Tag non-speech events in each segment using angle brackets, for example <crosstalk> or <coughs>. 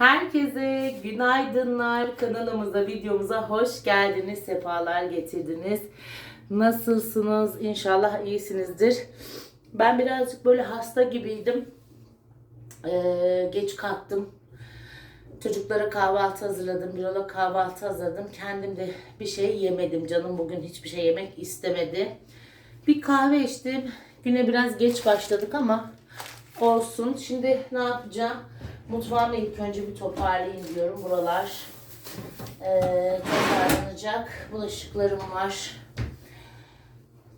Herkese günaydınlar. Kanalımıza, videomuza hoş geldiniz. Sefalar getirdiniz. Nasılsınız? İnşallah iyisinizdir. Ben birazcık böyle hasta gibiydim. Ee, geç kalktım. Çocuklara kahvaltı hazırladım. Birol'a kahvaltı hazırladım. Kendim de bir şey yemedim. Canım bugün hiçbir şey yemek istemedi. Bir kahve içtim. Güne biraz geç başladık ama olsun. Şimdi ne yapacağım? Mutfağımı ilk önce bir toparlayayım diyorum. Buralar eee toparlanacak. Bulaşıklarım var.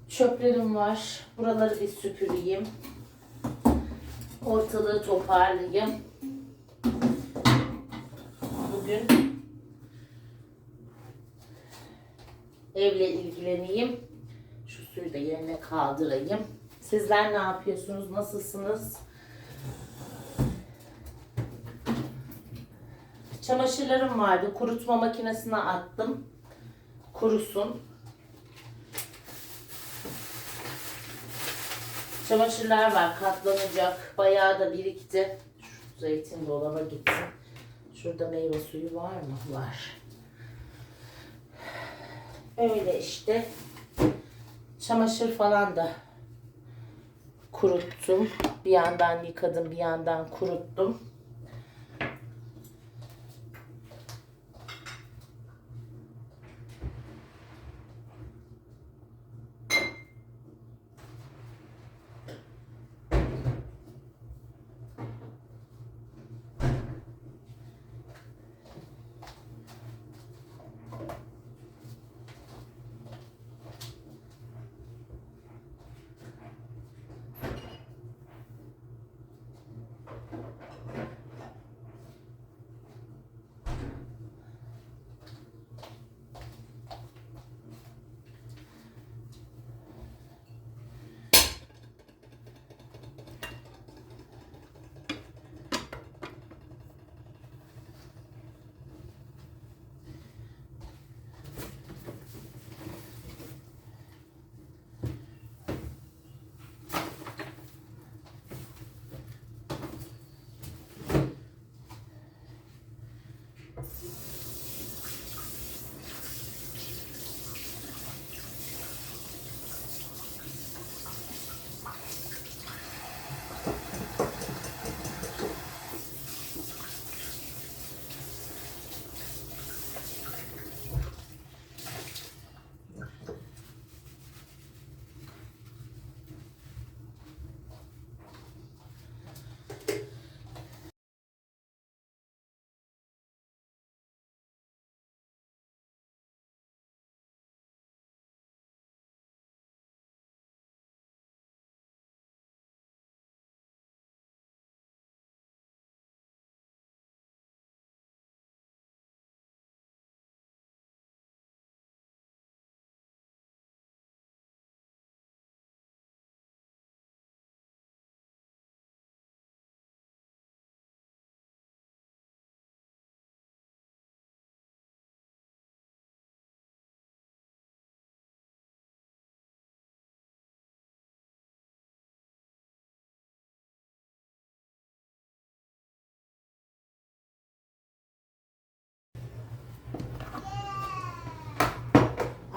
Çöplerim var. Buraları bir süpüreyim. Ortalığı toparlayayım. Bugün evle ilgileneyim. Şu suyu da yerine kaldırayım. Sizler ne yapıyorsunuz? Nasılsınız? Çamaşırlarım vardı. Kurutma makinesine attım. Kurusun. Çamaşırlar var. Katlanacak. Bayağı da birikti. Şu zeytin dolaba gitsin. Şurada meyve suyu var mı? Var. Öyle işte. Çamaşır falan da kuruttum. Bir yandan yıkadım, bir yandan kuruttum.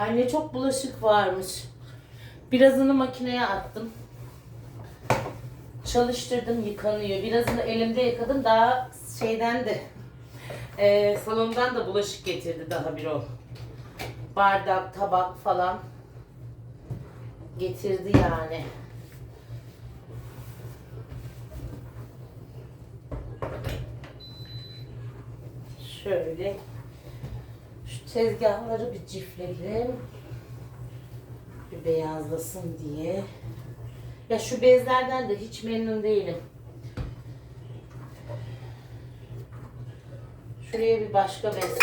Anne çok bulaşık varmış. Birazını makineye attım. Çalıştırdım yıkanıyor. Birazını elimde yıkadım. Daha şeyden de e, salondan da bulaşık getirdi daha bir o. Bardak, tabak falan getirdi yani. Şöyle tezgahları bir cifledim. Bir beyazlasın diye. Ya şu bezlerden de hiç memnun değilim. Şuraya bir başka bez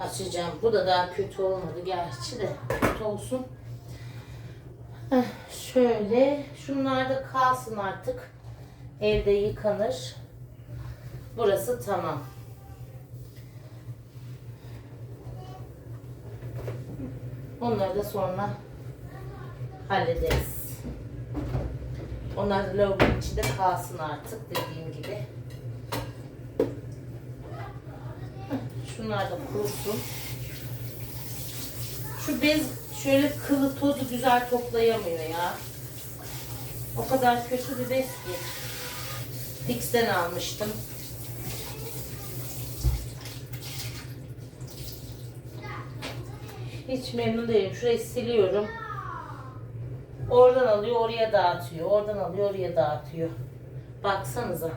açacağım. Bu da daha kötü olmadı gerçi de. Kötü olsun. Şöyle. Şunlar da kalsın artık. Evde yıkanır. Burası tamam. Onları da sonra hallederiz. Onlar da lavabonun içinde kalsın artık dediğim gibi. Şunlar da kurusun. Şu bez şöyle kılı tozu güzel toplayamıyor ya. O kadar kötü bir bez ki. Fix'ten almıştım. Hiç memnun değilim. Şurayı siliyorum. Oradan alıyor, oraya dağıtıyor. Oradan alıyor, oraya dağıtıyor. Baksanıza.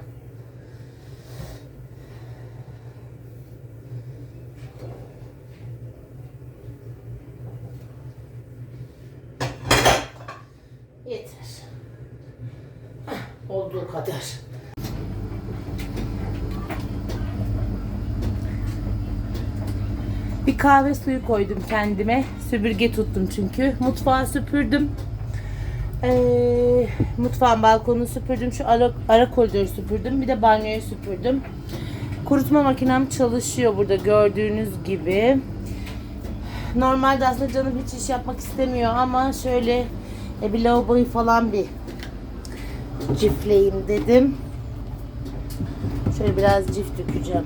Yeter. Heh, olduğu kadar. Bir kahve suyu koydum kendime. Süpürge tuttum çünkü. Mutfağı süpürdüm. Ee, mutfağın balkonunu süpürdüm. Şu ara, ara koridoru süpürdüm. Bir de banyoyu süpürdüm. Kurutma makinem çalışıyor burada gördüğünüz gibi. Normalde aslında canım hiç iş yapmak istemiyor ama şöyle e, bir lavaboyu falan bir cifleyeyim dedim. Şöyle biraz cif dökeceğim.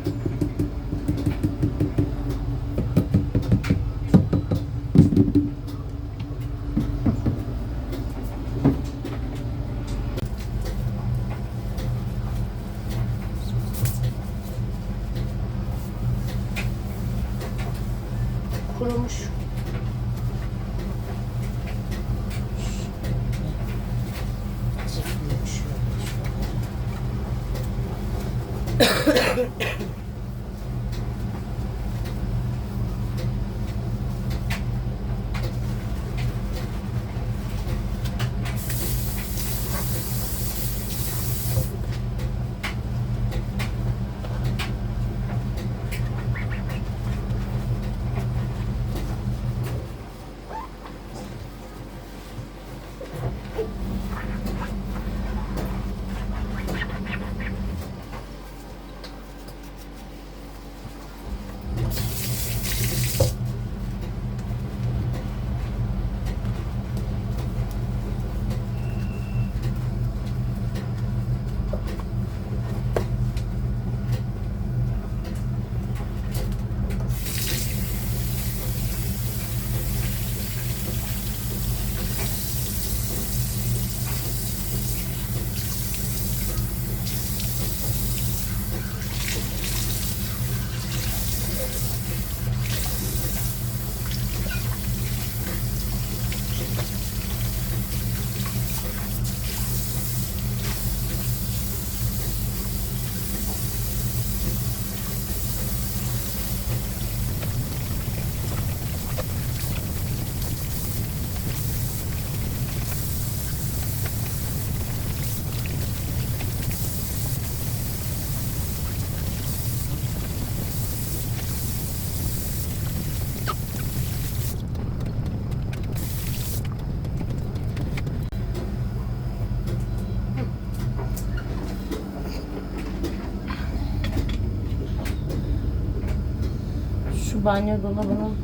Banyo dolabının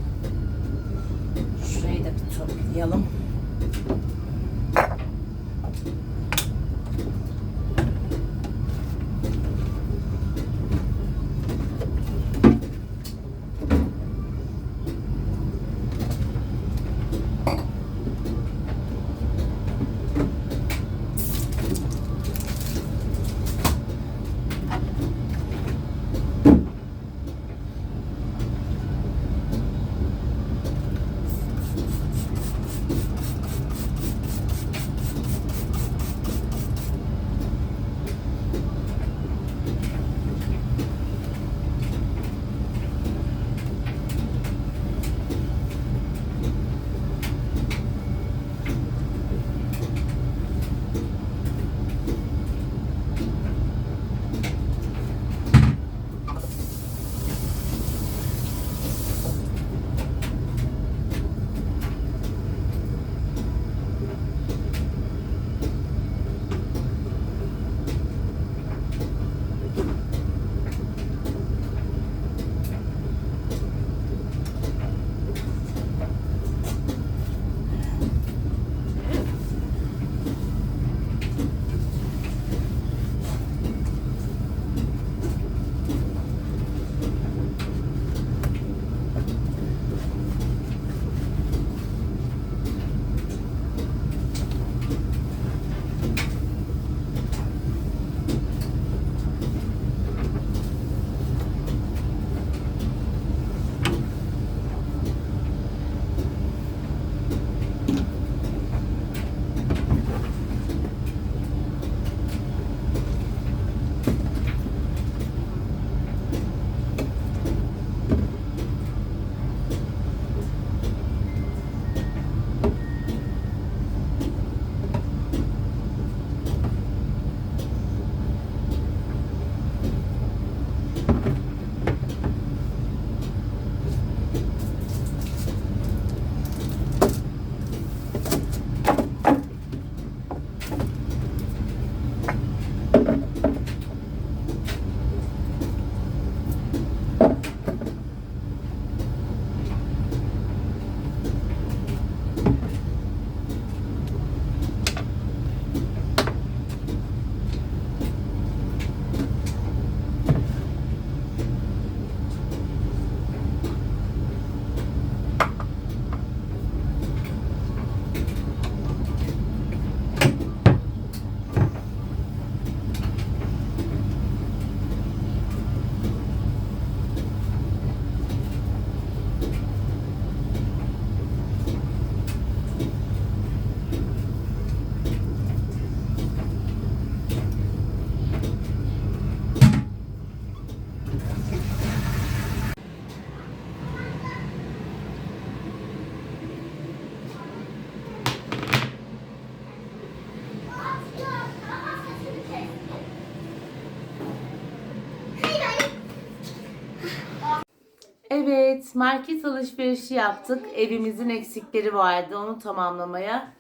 Evet, market alışverişi yaptık. Evimizin eksikleri vardı, onu tamamlamaya.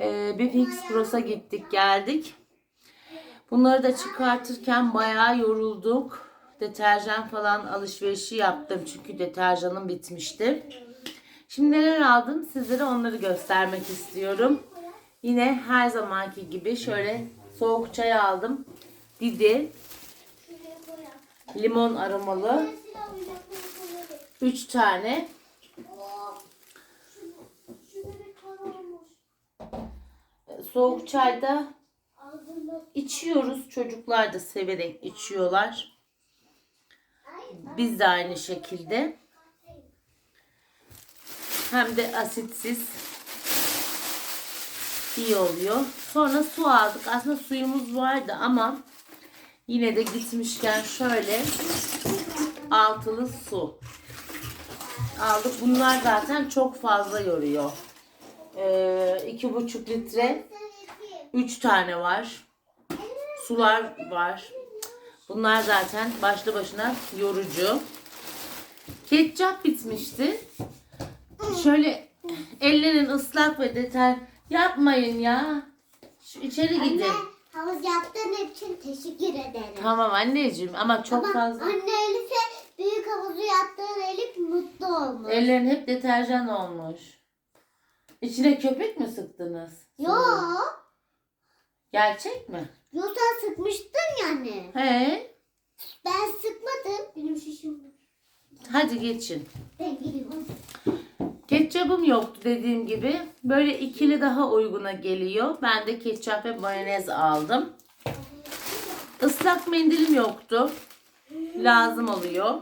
Ee, bir Fix Pros'a gittik, geldik. Bunları da çıkartırken bayağı yorulduk. Deterjan falan alışverişi yaptım çünkü deterjanım bitmişti. Şimdi neler aldım sizlere onları göstermek istiyorum. Yine her zamanki gibi şöyle soğuk çay aldım. Didi, limon aromalı 3 tane. Soğuk çayda içiyoruz. Çocuklar da severek içiyorlar. Biz de aynı şekilde. Hem de asitsiz iyi oluyor. Sonra su aldık. Aslında suyumuz vardı ama yine de gitmişken şöyle altılı su aldık. Bunlar zaten çok fazla yoruyor. Ee, iki buçuk litre üç tane var. Sular var. Bunlar zaten başlı başına yorucu. Ketçap bitmişti. Şöyle ellerin ıslak ve deter yapmayın ya. Şu içeri gidin. Anne havuz yaptığın için teşekkür ederim. Tamam anneciğim ama çok Ama fazla. anne Elif'e büyük havuzu yaptığın Elif mutlu olmuş. Ellerin hep deterjan olmuş. İçine köpük mü sıktınız? Yo. Gerçek mi? Yo sen sıkmıştın yani. He. Ben sıkmadım. Benim şişim var. Hadi geçin. Ben gidiyorum. Ketçabım yoktu dediğim gibi. Böyle ikili daha uyguna geliyor. Ben de ketçap ve mayonez aldım. Islak mendilim yoktu. Lazım oluyor.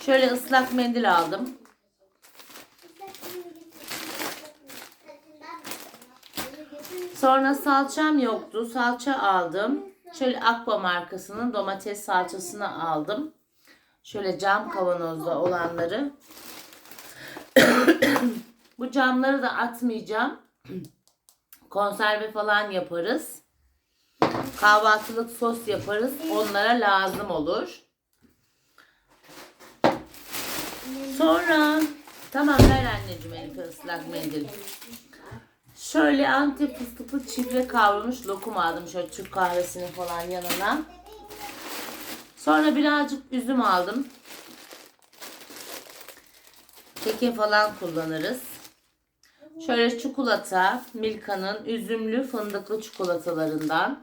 Şöyle ıslak mendil aldım. Sonra salçam yoktu. Salça aldım. Şöyle Akba markasının domates salçasını aldım. Şöyle cam kavanozda olanları. <coughs> Bu camları da atmayacağım. Konserve falan yaparız. Kahvaltılık sos yaparız. Onlara lazım olur. Sonra tamam ver anneciğim Elif'e ıslak mendil. Şöyle antep fıstıklı çifre kavrulmuş lokum aldım. Şöyle Türk kahvesinin falan yanına. Sonra birazcık üzüm aldım. Keke falan kullanırız. Şöyle çikolata, Milka'nın üzümlü fındıklı çikolatalarından.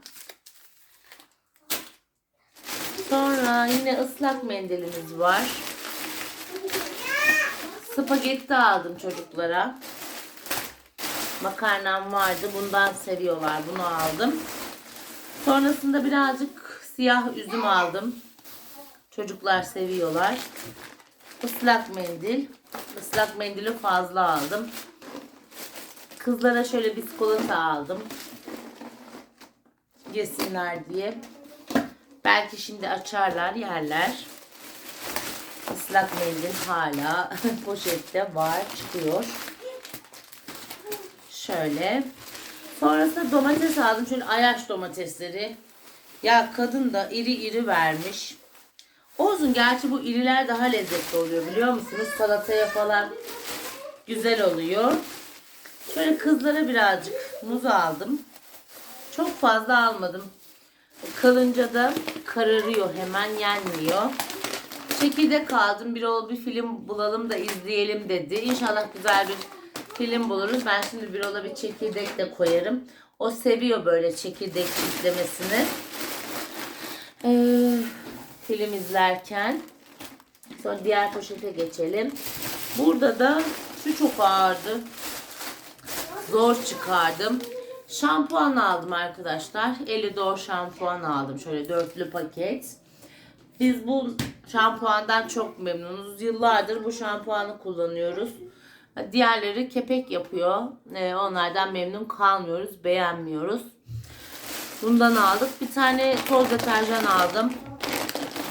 Sonra yine ıslak mendilimiz var. Spagetti aldım çocuklara. Makarnam vardı. Bundan seviyorlar. Bunu aldım. Sonrasında birazcık siyah üzüm aldım. Çocuklar seviyorlar. Islak mendil. Islak mendili fazla aldım. Kızlara şöyle biskolata aldım. Yesinler diye. Belki şimdi açarlar yerler. Islak mendil hala <laughs> poşette var çıkıyor. Şöyle. Sonrasında domates aldım. Şöyle ayaş domatesleri. Ya kadın da iri iri vermiş. Olsun gerçi bu iriler daha lezzetli oluyor biliyor musunuz? Salataya falan güzel oluyor. Şöyle kızlara birazcık muz aldım. Çok fazla almadım. Kalınca da kararıyor hemen yenmiyor. Çekirdek aldım. Bir ol bir film bulalım da izleyelim dedi. İnşallah güzel bir film buluruz. Ben şimdi bir ola bir çekirdek de koyarım. O seviyor böyle çekirdek izlemesini. Ee, film izlerken. Sonra diğer poşete geçelim. Burada da şu çok ağırdı. Zor çıkardım. Şampuan aldım arkadaşlar. Elidor şampuan aldım. Şöyle dörtlü paket. Biz bu şampuandan çok memnunuz. Yıllardır bu şampuanı kullanıyoruz. Diğerleri kepek yapıyor. Ee, onlardan memnun kalmıyoruz. Beğenmiyoruz. Bundan aldık. Bir tane toz deterjan aldım.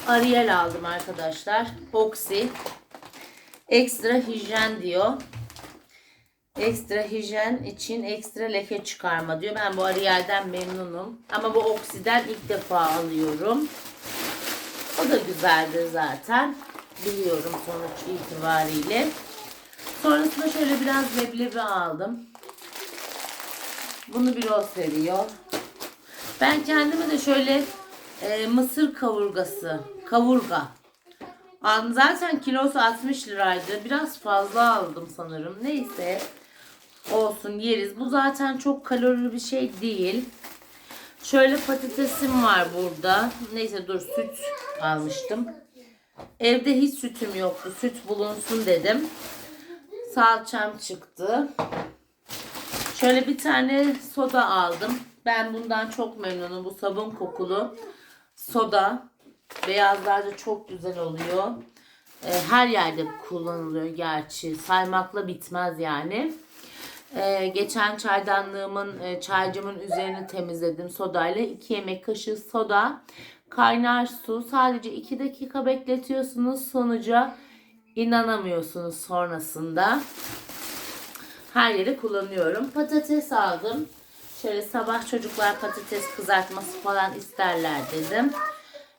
Ariel aldım arkadaşlar. Oxy. Ekstra hijyen diyor. Ekstra hijyen için ekstra leke çıkarma diyor. Ben bu Ariel'den memnunum. Ama bu Oxy'den ilk defa alıyorum. O da güzeldir zaten. biliyorum sonuç itibariyle. Sonrasında şöyle biraz leblebi aldım. Bunu bir o seviyor. Ben kendime de şöyle e, mısır kavurgası, kavurga. Zaten kilosu 60 liraydı. Biraz fazla aldım sanırım. Neyse. Olsun yeriz. Bu zaten çok kalorili bir şey değil. Şöyle patatesim var burada. Neyse dur süt almıştım. Evde hiç sütüm yoktu. Süt bulunsun dedim. Salçam çıktı. Şöyle bir tane soda aldım. Ben bundan çok memnunum. Bu sabun kokulu soda. Beyazlarda çok güzel oluyor. Ee, Her yerde kullanılıyor gerçi. Saymakla bitmez yani. Ee, geçen çaydanlığımın, e, çaycımın üzerini temizledim sodayla. 2 yemek kaşığı soda, kaynar su. Sadece 2 dakika bekletiyorsunuz. Sonuca inanamıyorsunuz sonrasında. Her yere kullanıyorum. Patates aldım. Şöyle sabah çocuklar patates kızartması falan isterler dedim.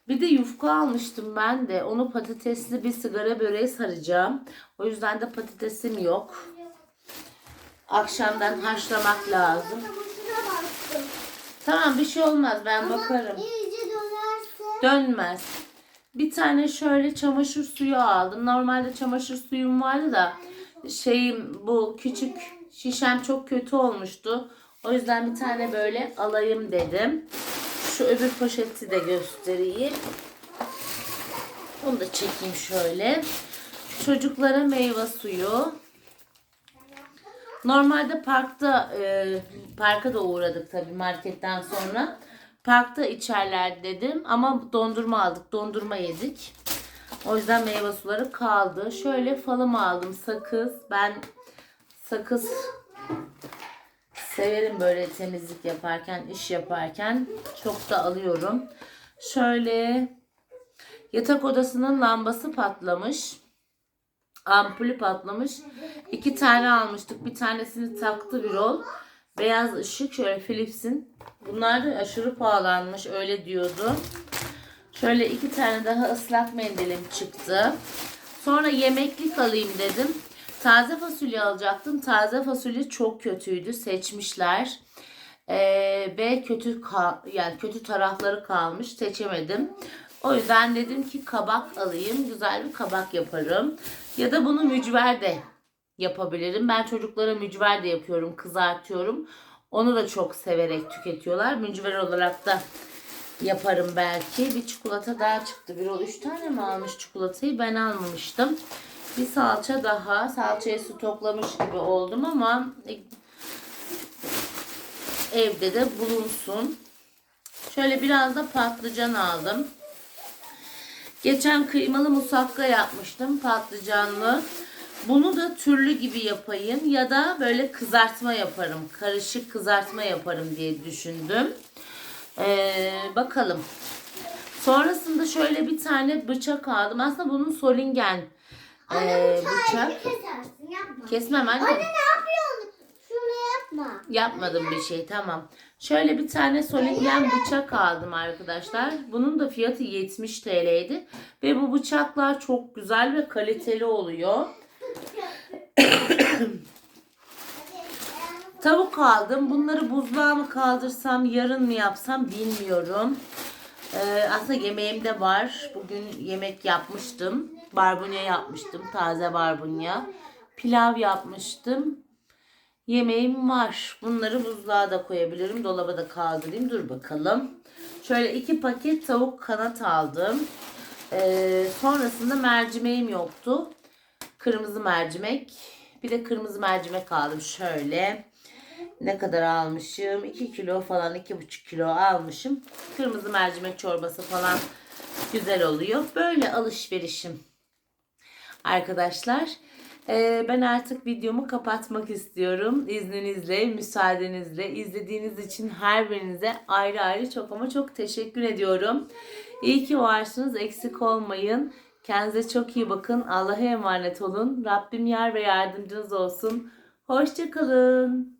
Bir de yufka almıştım ben de. Onu patatesli bir sigara böreği saracağım. O yüzden de patatesim yok. Akşamdan haşlamak lazım. Tamam bir şey olmaz ben Ama bakarım. iyice dönerse. Dönmez. Bir tane şöyle çamaşır suyu aldım. Normalde çamaşır suyum vardı da şeyim bu küçük şişem çok kötü olmuştu. O yüzden bir tane böyle alayım dedim. Şu öbür poşeti de göstereyim. Bunu da çekeyim şöyle. Çocuklara meyve suyu. Normalde parkta e, parka da uğradık tabii marketten sonra. Parkta içerler dedim ama dondurma aldık. Dondurma yedik. O yüzden meyve suları kaldı. Şöyle falım aldım. Sakız. Ben sakız severim böyle temizlik yaparken, iş yaparken. Çok da alıyorum. Şöyle yatak odasının lambası patlamış ampulü patlamış. İki tane almıştık. Bir tanesini taktı bir ol. Beyaz ışık şöyle Philips'in. Bunlar da aşırı pahalanmış öyle diyordu. Şöyle iki tane daha ıslak mendilim çıktı. Sonra yemeklik alayım dedim. Taze fasulye alacaktım. Taze fasulye çok kötüydü. Seçmişler. Ee, ve kötü yani kötü tarafları kalmış. Seçemedim. O yüzden dedim ki kabak alayım. Güzel bir kabak yaparım. Ya da bunu mücver de yapabilirim. Ben çocuklara mücver de yapıyorum. Kızartıyorum. Onu da çok severek tüketiyorlar. Mücver olarak da yaparım belki. Bir çikolata daha çıktı. Bir o üç tane mi almış çikolatayı? Ben almamıştım. Bir salça daha. Salçayı stoklamış gibi oldum ama evde de bulunsun. Şöyle biraz da patlıcan aldım. Geçen kıymalı musakka yapmıştım patlıcanlı. Bunu da türlü gibi yapayım ya da böyle kızartma yaparım. Karışık kızartma yaparım diye düşündüm. Ee, bakalım. Sonrasında şöyle bir tane bıçak aldım. Aslında bunun solingen bu bıçak. Kesmem anne. Anne ne yapıyorsun? Şunu yapma. Yapmadım bir şey tamam. Şöyle bir tane solingen bıçak aldım arkadaşlar. Bunun da fiyatı 70 TL'ydi. Ve bu bıçaklar çok güzel ve kaliteli oluyor. <coughs> Tavuk aldım. Bunları buzluğa mı kaldırsam, yarın mı yapsam bilmiyorum. Ee, aslında yemeğim de var. Bugün yemek yapmıştım. Barbunya yapmıştım. Taze barbunya. Pilav yapmıştım. Yemeğim var. Bunları buzluğa da koyabilirim. Dolaba da kaldırayım. Dur bakalım. Şöyle iki paket tavuk kanat aldım. Ee, sonrasında mercimeğim yoktu. Kırmızı mercimek. Bir de kırmızı mercimek aldım. Şöyle. Ne kadar almışım? 2 kilo falan 2,5 kilo almışım. Kırmızı mercimek çorbası falan güzel oluyor. Böyle alışverişim. Arkadaşlar ee, ben artık videomu kapatmak istiyorum. İzninizle, müsaadenizle izlediğiniz için her birinize ayrı ayrı çok ama çok teşekkür ediyorum. İyi ki varsınız. Eksik olmayın. Kendinize çok iyi bakın. Allah'a emanet olun. Rabbim yar ve yardımcınız olsun. Hoşçakalın.